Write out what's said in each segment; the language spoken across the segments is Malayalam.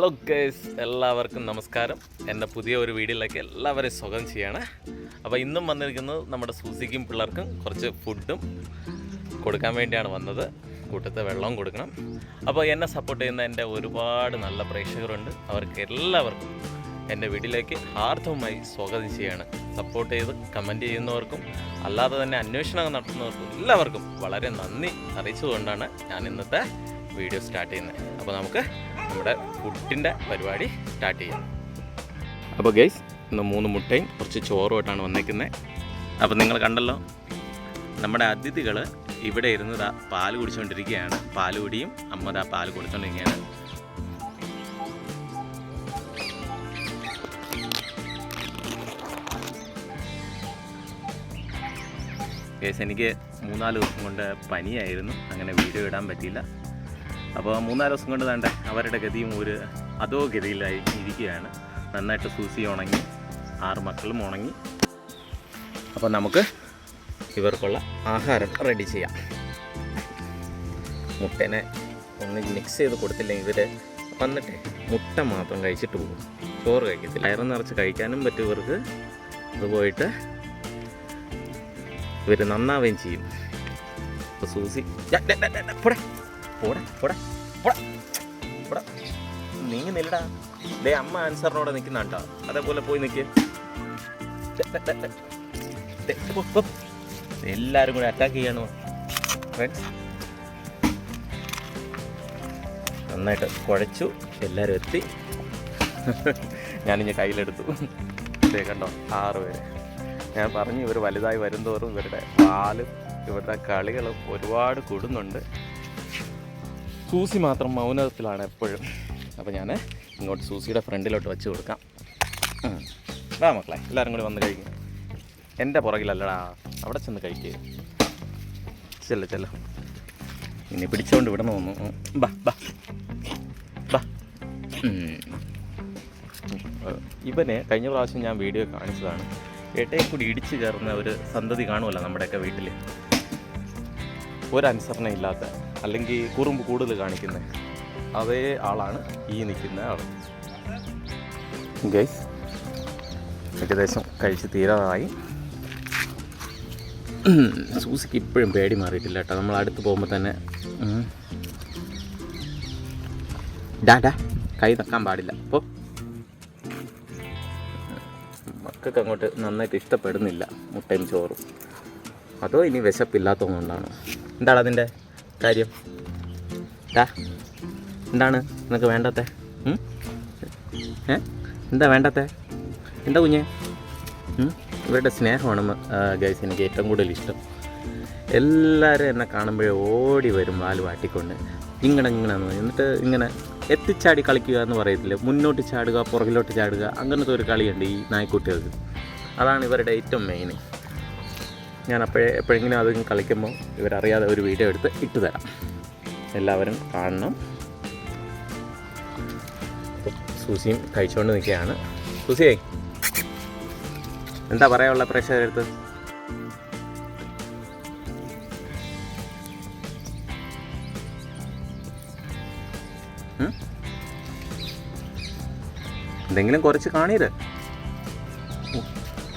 ഹലോ ഗേസ് എല്ലാവർക്കും നമസ്കാരം. എന്റെ പുതിയ ഒരു വീഡിയോയിലേക്ക് എല്ലാവരെയും സ്വാഗതം ചെയ്യാണ്. അപ്പോൾ ഇന്നും വന്നിരിക്കുന്നത് നമ്മുടെ സൂസിക്കും പിള്ളേർക്കും കുറച്ച് ഫുഡും കൊടുക്കാൻ വേണ്ടിയാണ് വന്നത്. കൂട്ടത്തെ വെള്ളവും കൊടുക്കണം. അപ്പോൾ എന്നെ സപ്പോർട്ട് ചെയ്യുന്ന എന്റെ ഒരുപാട് നല്ല പ്രേക്ഷകരുണ്ട്. അവർക്ക് എല്ലാവർക്കും എന്റെ വീട്ടിലേക്ക് ആർദ്രവുമായി സ്വാഗതം ചെയ്യാണ്. സപ്പോർട്ട് ചെയ്ത് കമന്റ് ചെയ്യുന്നവർക്കും അല്ലാതെ തന്നെ അന്വേഷണം നടത്തുന്നവർക്കും എല്ലാവർക്കും വളരെ നന്ദി അറിയിച്ചുകൊണ്ടാണ് ഞാൻ ഇന്നത്തെ വീഡിയോ സ്റ്റാർട്ട് ചെയ്യുന്നത്. അപ്പോൾ നമുക്ക് നമ്മുടെ ഫുഡിന്റെ പരിപാടി സ്റ്റാർട്ട് ചെയ്യാം. അപ്പോൾ ഗൈസ് ഇന്ന് മൂന്ന് മുട്ടയും കുറച്ച് ചോറുമായിട്ടാണ് വന്നേക്കുന്നത്. അപ്പോൾ നിങ്ങൾ കണ്ടല്ലോ നമ്മുടെ അതിഥികൾ ഇവിടെ ഇരുന്ന് ദാ പാൽ കുടിച്ചുകൊണ്ടിരിക്കുകയാണ്. പാൽ കുടിയും അമ്മ ദാ പാൽ കൊടുത്തുകൊണ്ടിരിക്കുകയാണ് കേസ് എനിക്ക് മൂന്നാൽ ദിവസം കൊണ്ട് പനിയായിരുന്നു. അങ്ങനെ വീഡിയോ ഇടാൻ പറ്റിയില്ല. അപ്പോൾ മൂന്നാൽ ദിവസം കൊണ്ട് തന്നെ അവരുടെ ഗതിയും ഒരു അതോ ഗതിയിലായി ഇരിക്കുകയാണ്. നന്നായിട്ട് സൂസി ഉണങ്ങി ആറ് മക്കളും ഉണങ്ങി. അപ്പോൾ നമുക്ക് ഇവർക്കുള്ള ആഹാരം റെഡി ചെയ്യാം. മുട്ടനെ ഒന്ന് മിക്സ് ചെയ്ത് കൊടുത്തില്ലെങ്കിൽ ഇവർ വന്നിട്ട് മുട്ട മാത്രം കഴിച്ചിട്ട് പോകും. ചോറ് കഴിക്കത്തില്ല. അയറ് നിറച്ച് കഴിക്കാനും പറ്റും ഇവർക്ക്. അത് പോയിട്ട് ഇവർ നന്നാവുകയും ചെയ്യും. അപ്പോൾ സൂസി പോടാ. പോടാ പോടാ പോടാ. പോടാ. നീങ്ങി നില്ലടാ. ദേ അമ്മ ആൻസറിനോടെ നിൽക്കുന്ന കേട്ടോ അതേപോലെ പോയി നിൽക്ക് എല്ലാവരും കൂടെ അറ്റാക്ക് ചെയ്യണോ. ഫ്രണ്ട്സ് നന്നായിട്ട് കുഴച്ചു. എല്ലാവരും എത്തി. ഞാനിഞ്ഞ കയ്യിലെടുത്തു. ദേ കണ്ടോ? ആറ് പേര്. ഞാൻ പറഞ്ഞു ഇവർ വലുതായി വരുന്തോറും ഇവരുടെ പാലും ഇവരുടെ കളികളും ഒരുപാട് കൂടുന്നുണ്ട്. സൂസി മാത്രം മൗനത്തിലാണ് എപ്പോഴും. അപ്പോൾ ഞാൻ ഇങ്ങോട്ട് സൂസിയുടെ ഫ്രണ്ടിലോട്ട് വെച്ച് കൊടുക്കാം. വേ മക്കളെ എല്ലാവരും കൂടി വന്ന് കഴിക്കും. എന്റെ പുറകിലല്ലടാ അവിടെ ചെന്ന് കഴിക്കുക ചെല്ല ചെല്ല. ഇനി പിടിച്ചോണ്ട് ഇവിടെ നിന്ന് ബാ ബാ ബാ. ഉം. കഴിഞ്ഞ പ്രാവശ്യം ഞാൻ വീഡിയോ കാണിച്ചതാണ്. ഏട്ടയെ കൂടി ഇടിച്ചു കയറുന്ന ഒരു സന്തതി കാണുമല്ലോ നമ്മുടെയൊക്കെ വീട്ടിൽ ഒരനുസരണ ഇല്ലാത്ത അല്ലെങ്കിൽ കുറുമ്പ് കൂടുതൽ കാണിക്കുന്ന അതേ ആളാണ് ഈ നിൽക്കുന്ന ആൾ ഗൈസ് ഏകദേശം കഴിച്ച് തീരാതായി സൂസിക്ക് ഇപ്പോഴും പേടി മാറിയിട്ടില്ല കേട്ടോ. നമ്മൾ അടുത്ത് പോകുമ്പോൾ തന്നെ ഡാ കൈ തക്കാൻ പാടില്ല. അപ്പോൾ മക്കൾക്ക് അങ്ങോട്ട് നന്നായിട്ട് ഇഷ്ടപ്പെടുന്നില്ല മുട്ടയും ചോറും. അതോ ഇനി വിശപ്പില്ലാത്തതുകൊണ്ടാണ്? എന്താണ് അതിന്റെ കാര്യം. ഡാ എന്താണ് നിനക്ക് വേണ്ടത്തെ? ഏ? എന്താ വേണ്ടത്തെ? എന്താ കുഞ്ഞേ? ഇവരുടെ സ്നേഹമാണ് ഗൈസ് എനിക്ക് ഏറ്റവും കൂടുതൽ ഇഷ്ടം. എല്ലാവരും എന്നെ കാണുമ്പോഴേ ഓടി വരും വാൽ വാട്ടിക്കൊണ്ട്. ഇങ്ങനെ ഇങ്ങനെ എന്ന് എന്നിട്ട് ഇങ്ങനെ എത്തിച്ചാടി കളിക്കുക എന്ന് പറയത്തില്ല? മുന്നോട്ട് ചാടുക പുറകിലോട്ട് ചാടുക അങ്ങനത്തെ ഒരു കളിയുണ്ട് ഈ നായ്ക്കുട്ടികൾക്ക്. അതാണ് ഇവരുടെ ഏറ്റവും മെയിൻ ഞാൻ അപ്പോഴേ എപ്പോഴെങ്കിലും അത് കളിക്കുമ്പോൾ ഇവരറിയാതെ ഒരു വീഡിയോ എടുത്ത് ഇട്ട് തരാം. എല്ലാവരും കാണണം. സൂസിയും കഴിച്ചുകൊണ്ട് നിൽക്കുകയാണ്. സൂസിയേ എന്താ പറയാനുള്ള പ്രേക്ഷകരെടുത്ത്? എന്തെങ്കിലും കുറച്ച് കാണീര്.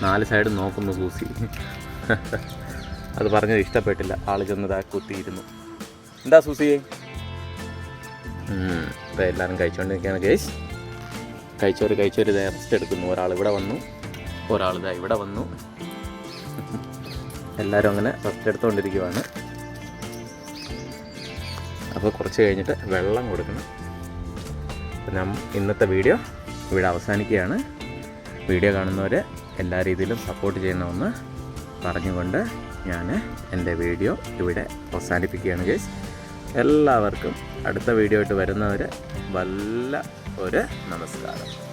നാല് സൈഡ് നോക്കുന്നു സൂസി അത് പറഞ്ഞത് ഇഷ്ടപ്പെട്ടില്ല. ആൾ ചെന്നതാ കുത്തിയിരുന്നു. എന്താ സൂസിയെ ഇപ്പം എല്ലാവരും കഴിച്ചുകൊണ്ടിരിക്കുകയാണ് കേസ് കഴിച്ചവർ കഴിച്ചവർ ഇതേ റെസ്റ്റ് എടുക്കുന്നു. ഒരാൾ ഇവിടെ വന്നു. ഒരാൾ ഇതാ ഇവിടെ വന്നു. എല്ലാവരും അങ്ങനെ റെസ്റ്റ് എടുത്തുകൊണ്ടിരിക്കുവാണ് അപ്പോൾ കുറച്ച് കഴിഞ്ഞിട്ട് വെള്ളം കൊടുക്കണം. ഞാൻ ഇന്നത്തെ വീഡിയോ ഇവിടെ അവസാനിക്കുകയാണ്. വീഡിയോ കാണുന്നവരെ എല്ലാ രീതിയിലും സപ്പോർട്ട് ചെയ്യണമെന്ന് പറഞ്ഞുകൊണ്ട് ഞാൻ എന്റെ വീഡിയോ ഇവിടെ അവസാനിപ്പിക്കുകയാണ് ഗേസ് എല്ലാവർക്കും അടുത്ത വീഡിയോ ആയിട്ട് വരുന്നവർ വല്ല ഒരു നമസ്കാരം.